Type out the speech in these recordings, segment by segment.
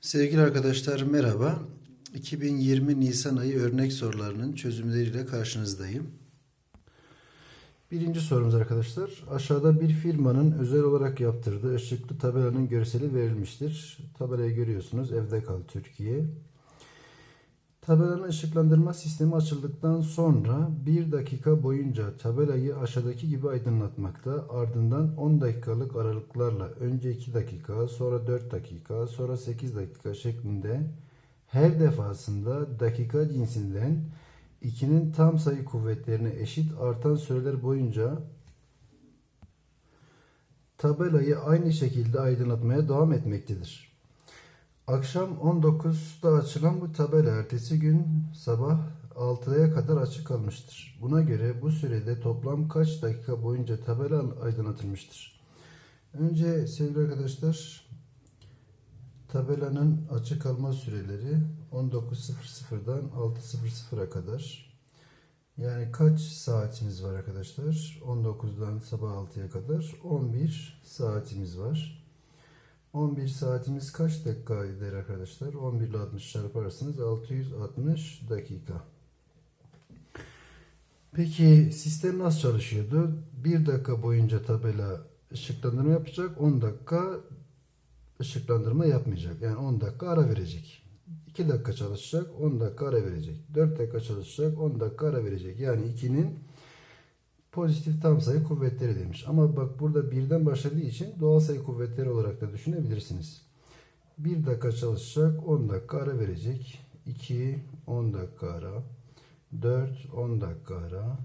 Sevgili arkadaşlar merhaba. 2020 Nisan ayı örnek sorularının çözümleriyle karşınızdayım. Birinci sorumuz arkadaşlar. Aşağıda bir firmanın özel olarak yaptırdığı ışıklı tabelanın görseli verilmiştir. Tabelayı görüyorsunuz. Evde kal Türkiye. Tabelanın ışıklandırma sistemi açıldıktan sonra 1 dakika boyunca tabelayı aşağıdaki gibi aydınlatmakta. Ardından 10 dakikalık aralıklarla önce 2 dakika, sonra 4 dakika, sonra 8 dakika şeklinde her defasında dakika cinsinden 2'nin tam sayı kuvvetlerine eşit artan süreler boyunca tabelayı aynı şekilde aydınlatmaya devam etmektedir. Akşam 19'da açılan bu tabela ertesi gün sabah 6'ya kadar açık kalmıştır. Buna göre bu sürede toplam kaç dakika boyunca tabela aydınlatılmıştır? Önce sevgili arkadaşlar tabelanın açık kalma süreleri 19.00'dan 6.00'a kadar. Yani kaç saatimiz var arkadaşlar? 19'dan sabah 6'ya kadar 11 saatimiz var. 11 saatimiz kaç dakika eder arkadaşlar? 11 ile 60 çarparsınız 660 dakika. Peki sistem nasıl çalışıyordu? 1 dakika boyunca tabela ışıklandırma yapacak. 10 dakika ışıklandırma yapmayacak. Yani 10 dakika ara verecek. 2 dakika çalışacak, 10 dakika ara verecek. 4 dakika çalışacak, 10 dakika ara verecek. Yani 2'nin pozitif tam sayı kuvvetleri demiş. Ama bak burada birden başladığı için doğal sayı kuvvetleri olarak da düşünebilirsiniz. 1 dakika çalışacak, 10 dakika ara verecek. 2, 10 dakika ara. 4, 10 dakika ara.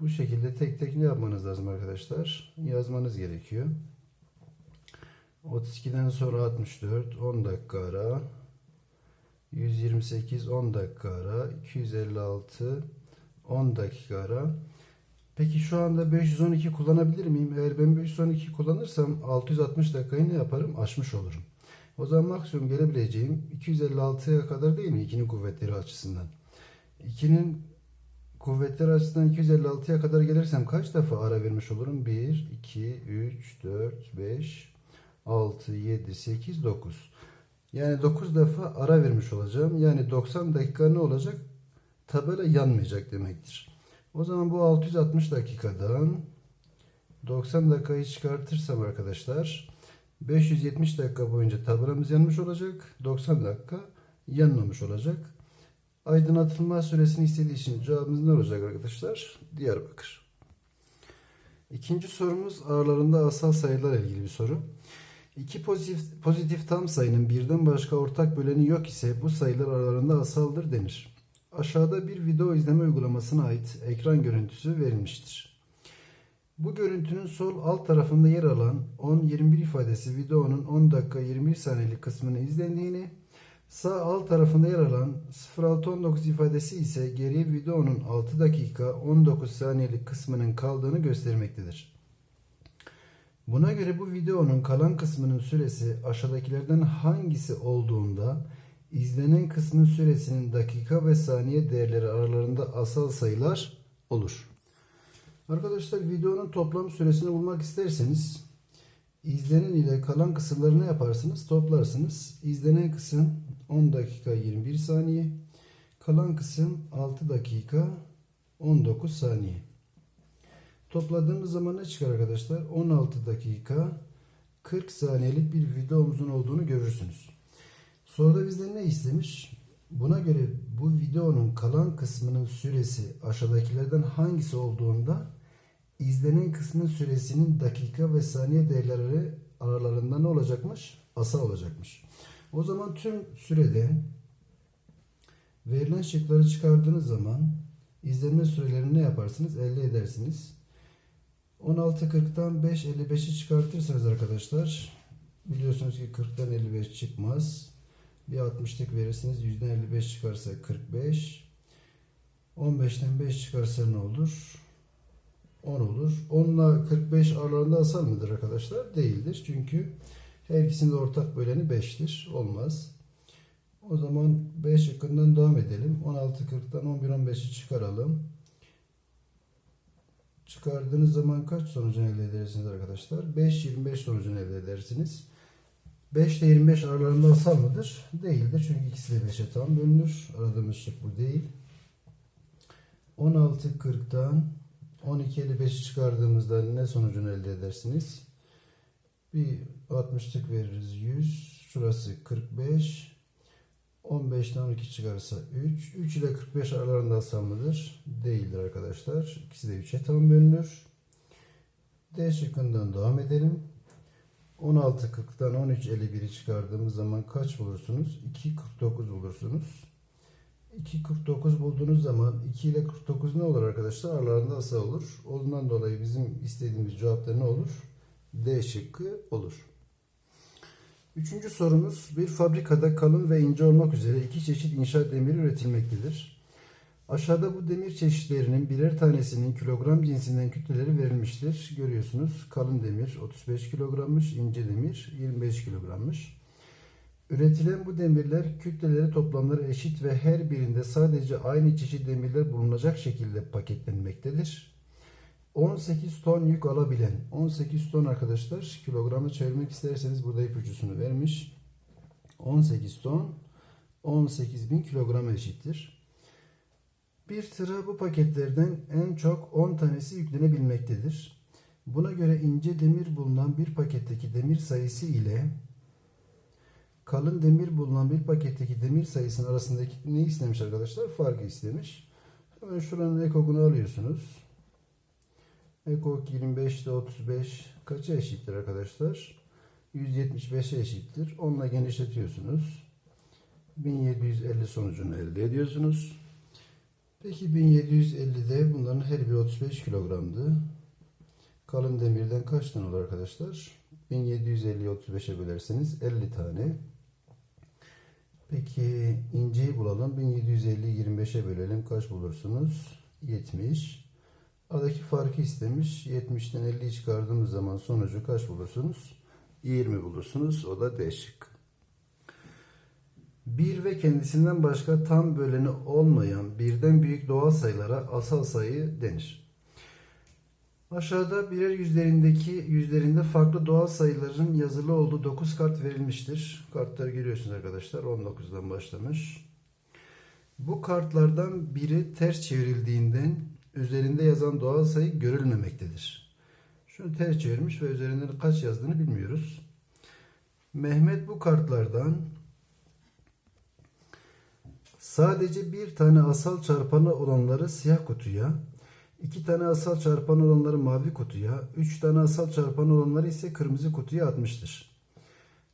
Bu şekilde tek tek ne yapmanız lazım arkadaşlar? Yazmanız gerekiyor. 32'den sonra 64, 10 dakika ara. 128, 10 dakika ara. 256, 10 dakika ara. Peki şu anda 512 kullanabilir miyim? Eğer ben 512 kullanırsam 660 dakikayı ne yaparım? Aşmış olurum. O zaman maksimum gelebileceğim 256'ya kadar değil mi? 2'nin kuvvetleri açısından. 2'nin kuvvetleri açısından 256'ya kadar gelirsem kaç defa ara vermiş olurum? 1, 2, 3, 4, 5, 6, 7, 8, 9. Yani 9 defa ara vermiş olacağım. Yani 90 dakika ne olacak? Tabela yanmayacak demektir. O zaman bu 660 dakikadan 90 dakikayı çıkartırsam arkadaşlar 570 dakika boyunca tabelamız yanmış olacak. 90 dakika yanmamış olacak. Aydınlatılma süresini istediği için cevabımız ne olacak arkadaşlar? Diyarbakır. İkinci sorumuz aralarında asal sayılarla ilgili bir soru. İki pozitif, pozitif tam sayının birden başka ortak böleni yok ise bu sayılar aralarında asaldır denir. Aşağıda bir video izleme uygulamasına ait ekran görüntüsü verilmiştir. Bu görüntünün sol alt tarafında yer alan 10-21 ifadesi videonun 10 dakika 21 saniyelik kısmını izlendiğini, sağ alt tarafında yer alan 06-19 ifadesi ise geriye videonun 6 dakika 19 saniyelik kısmının kaldığını göstermektedir. Buna göre bu videonun kalan kısmının süresi aşağıdakilerden hangisi olduğunda izlenen kısmın süresinin dakika ve saniye değerleri aralarında asal sayılar olur. Arkadaşlar videonun toplam süresini bulmak isterseniz izlenen ile kalan kısımları ne yaparsınız? Toplarsınız. İzlenen kısım 10 dakika 21 saniye. Kalan kısım 6 dakika 19 saniye. Topladığımız zaman ne çıkar arkadaşlar? 16 dakika 40 saniyelik bir videomuzun olduğunu görürsünüz. Soruda bizden ne istemiş? Buna göre bu videonun kalan kısmının süresi aşağıdakilerden hangisi olduğunda izlenen kısmın süresinin dakika ve saniye değerleri aralarında ne olacakmış? Asal olacakmış. O zaman tüm süreden verilen şıkları çıkardığınız zaman izlenme sürelerini ne yaparsınız? Elde edersiniz. 16.40'tan 5.55'i çıkartırsanız arkadaşlar biliyorsunuz ki 40'tan 55 çıkmaz. Bir 60'lık verirsiniz. Yüzden 55 çıkarsa 45. 15'ten 5 çıkarsa ne olur? 10 olur. 10 ile 45 aralarında asal mıdır arkadaşlar? Değildir. Çünkü her ikisinin ortak böleni 5'tir. Olmaz. O zaman 5 şıkkından devam edelim. 16.40'tan 11.15'i çıkaralım. Çıkardığınız zaman kaç sonucunu elde edersiniz arkadaşlar? 5.25 sonucunu elde edersiniz. 5 ile 25 aralarında asal mıdır? Değildir. Çünkü ikisi de 5'e tam bölünür. Aradığımız şık bu değil. 16 40'tan 12 55'i çıkardığımızda ne sonucunu elde edersiniz? Bir 60'lık veririz 100. Şurası 45. 15'ten 12 çıkarsa 3. 3 ile 45 aralarında asal mıdır? Değildir arkadaşlar. İkisi de 3'e tam bölünür. D şıkkından devam edelim. 16 40'tan 13 51'i çıkardığımız zaman kaç bulursunuz? 2 49 bulursunuz. 2 49 bulduğunuz zaman 2 ile 49 ne olur arkadaşlar? Aralarında asal olur. Ondan dolayı bizim istediğimiz cevapta ne olur? D şıkkı olur. Üçüncü sorumuz bir fabrikada kalın ve ince olmak üzere iki çeşit inşaat demiri üretilmektedir. Aşağıda bu demir çeşitlerinin birer tanesinin kilogram cinsinden kütleleri verilmiştir. Görüyorsunuz kalın demir 35 kilogrammış, ince demir 25 kilogrammış. Üretilen bu demirler kütleleri toplamları eşit ve her birinde sadece aynı çeşit demirler bulunacak şekilde paketlenmektedir. 18 ton yük alabilen, 18 ton arkadaşlar kilograma çevirmek isterseniz burada ipucusunu vermiş. 18 ton 18 bin kilograma eşittir. Bir tıra bu paketlerden en çok 10 tanesi yüklenebilmektedir. Buna göre ince demir bulunan bir paketteki demir sayısı ile kalın demir bulunan bir paketteki demir sayısının arasındaki ne istemiş arkadaşlar? Farkı istemiş. Hemen şuranın ekogunu alıyorsunuz. Ekok 25 ile 35 kaça eşittir arkadaşlar? 175'e eşittir. Onunla genişletiyorsunuz. 1750 sonucunu elde ediyorsunuz. Peki 1750'de bunların her biri 35 kilogramdı. Kalın demirden kaç tane olur arkadaşlar? 1750'yi 35'e bölerseniz 50 tane. Peki inceyi bulalım. 1750'yi 25'e bölelim. Kaç bulursunuz? 70. Aradaki farkı istemiş. 70'ten 50'yi çıkardığımız zaman sonucu kaç bulursunuz? 20 bulursunuz. O da D şıkkı. Bir ve kendisinden başka tam böleni olmayan birden büyük doğal sayılara asal sayı denir. Aşağıda birer yüzlerindeki yüzlerinde farklı doğal sayıların yazılı olduğu 9 kart verilmiştir. Kartları görüyorsunuz arkadaşlar. 19'dan başlamış. Bu kartlardan biri ters çevrildiğinden üzerinde yazan doğal sayı görülmemektedir. Şunu ters çevirmiş ve üzerinde kaç yazdığını bilmiyoruz. Mehmet bu kartlardan sadece bir tane asal çarpanı olanları siyah kutuya, iki tane asal çarpanı olanları mavi kutuya, üç tane asal çarpanı olanları ise kırmızı kutuya atmıştır.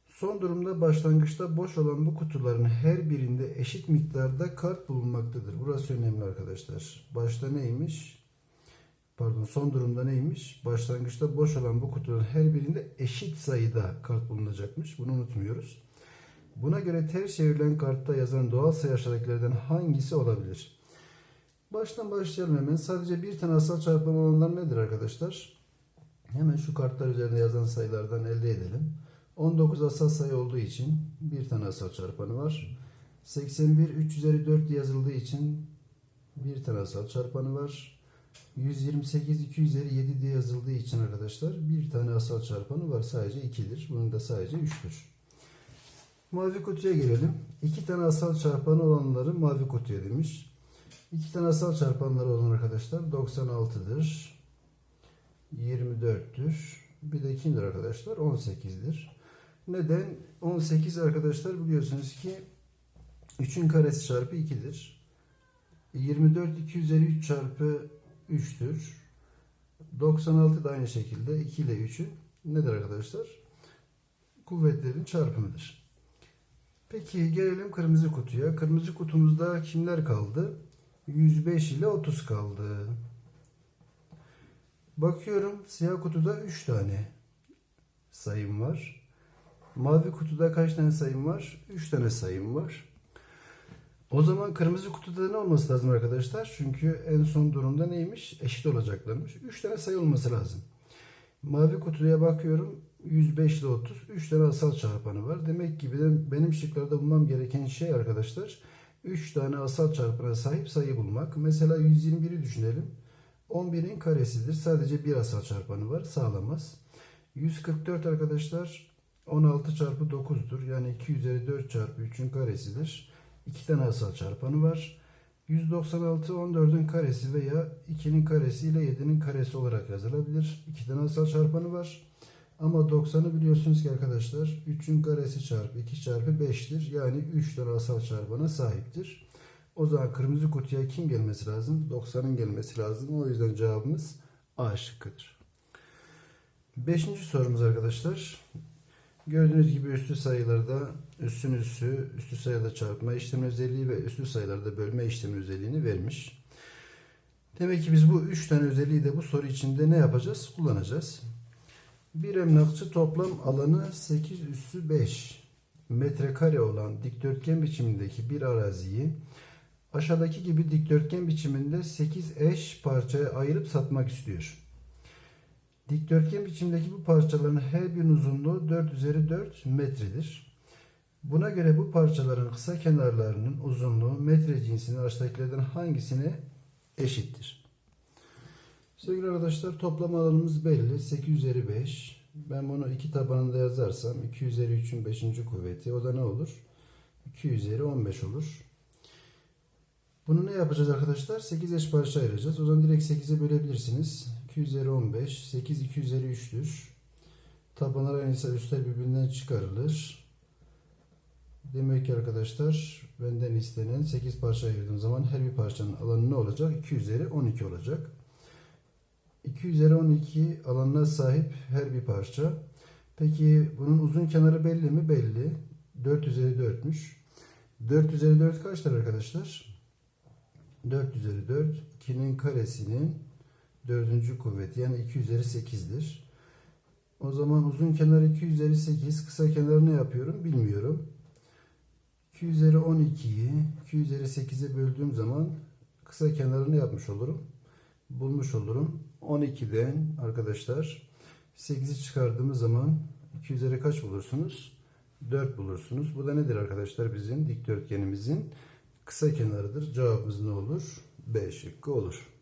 Son durumda başlangıçta boş olan bu kutuların her birinde eşit miktarda kart bulunmaktadır. Burası önemli arkadaşlar. Başta neymiş? Pardon son durumda neymiş? Başlangıçta boş olan bu kutuların her birinde eşit sayıda kart bulunacakmış. Bunu unutmuyoruz. Buna göre ters çevrilen kartta yazan doğal sayı hangisi olabilir? Baştan başlayalım hemen. Sadece bir tane asal çarpan olanlar nedir arkadaşlar? Hemen şu kartlar üzerinde yazan sayılardan elde edelim. 19 asal sayı olduğu için bir tane asal çarpanı var. 81 3 üzeri 4 yazıldığı için bir tane asal çarpanı var. 128 2 üzeri 7 diye yazıldığı için arkadaşlar bir tane asal çarpanı var. Sadece 2'dir. Bunun da sadece 3'tür. Mavi kutuya gelelim. İki tane asal çarpanı olanları mavi kutuya demiş. İki tane asal çarpanları olan arkadaşlar 96'dır. 24'tür. Bir de kimdir arkadaşlar? 18'dir. Neden? 18 arkadaşlar biliyorsunuz ki 3'ün karesi çarpı 2'dir. 24 2 üzeri 3 çarpı 3'tür. 96 da aynı şekilde 2 ile 3'ün nedir arkadaşlar? Kuvvetlerin çarpımıdır. Peki gelelim kırmızı kutuya. Kırmızı kutumuzda kimler kaldı? 105 ile 30 kaldı. Bakıyorum siyah kutuda 3 tane sayım var. Mavi kutuda kaç tane sayım var? 3 tane sayım var. O zaman kırmızı kutuda ne olması lazım arkadaşlar? Çünkü en son durumda neymiş? Eşit olacaklarmış. 3 tane sayı olması lazım. Mavi kutuya bakıyorum. 105 ile 30. 3 tane asal çarpanı var. Demek ki benim şıklarda bulmam gereken şey arkadaşlar 3 tane asal çarpana sahip sayı bulmak. Mesela 121'i düşünelim. 11'in karesidir. Sadece bir asal çarpanı var. Sağlamaz. 144 arkadaşlar 16 çarpı 9'dur. Yani 2 üzeri 4 çarpı 3'ün karesidir. 2 tane asal çarpanı var. 196 14'ün karesi veya 2'nin karesi ile 7'nin karesi olarak yazılabilir. 2 tane asal çarpanı var. Ama 90'ı biliyorsunuz ki arkadaşlar 3'ün karesi çarpı 2 çarpı 5'tir. Yani 3 tane asal çarpana sahiptir. O zaman kırmızı kutuya kim gelmesi lazım? 90'ın gelmesi lazım. O yüzden cevabımız A şıkkıdır. Beşinci sorumuz arkadaşlar. Gördüğünüz gibi üstü sayılarda üstün üssü, üstü sayıda çarpma işlemi özelliği ve üstü sayılarda bölme işlemi özelliğini vermiş. Demek ki biz bu üç tane özelliği de bu soru içinde ne yapacağız? Kullanacağız. Bir emlakçı toplam alanı 8 üssü 5 metrekare olan dikdörtgen biçimindeki bir araziyi aşağıdaki gibi dikdörtgen biçiminde 8 eş parçaya ayırıp satmak istiyor. Dikdörtgen biçimdeki bu parçaların her birinin uzunluğu 4 üzeri 4 metredir. Buna göre bu parçaların kısa kenarlarının uzunluğu metre cinsinin aşağıdakilerden hangisine eşittir? Sevgili arkadaşlar toplam alanımız belli. 8 üzeri 5. Ben bunu iki tabanında yazarsam 2 üzeri 3'ün 5. kuvveti. O da ne olur? 2 üzeri 15 olur. Bunu ne yapacağız arkadaşlar? 8 eş parça ayıracağız. O zaman direkt 8'e bölebilirsiniz. 2 üzeri 15. 8 2 üzeri 3'tür. Tabanlar aynıysa üstler birbirinden çıkarılır. Demek ki arkadaşlar benden istenen 8 parça ayırdığım zaman her bir parçanın alanı ne olacak? 2 üzeri 12 olacak. 2 üzeri 12 alanına sahip her bir parça. Peki bunun uzun kenarı belli mi? Belli. 4 üzeri 4'müş. 4 üzeri 4 kaçtır arkadaşlar? 4 üzeri 4 2'nin karesinin dördüncü kuvveti yani 2 üzeri 8'dir. O zaman uzun kenar 2 üzeri 8 kısa kenar ne yapıyorum bilmiyorum. 2 üzeri 12'yi 2 üzeri 8'e böldüğüm zaman kısa kenarını yapmış olurum. Bulmuş olurum. 12'den arkadaşlar 8'i çıkardığımız zaman 2 üzeri kaç bulursunuz? 4 bulursunuz. Bu da nedir arkadaşlar? Bizim dikdörtgenimizin kısa kenarıdır. Cevabımız ne olur? B şıkkı olur.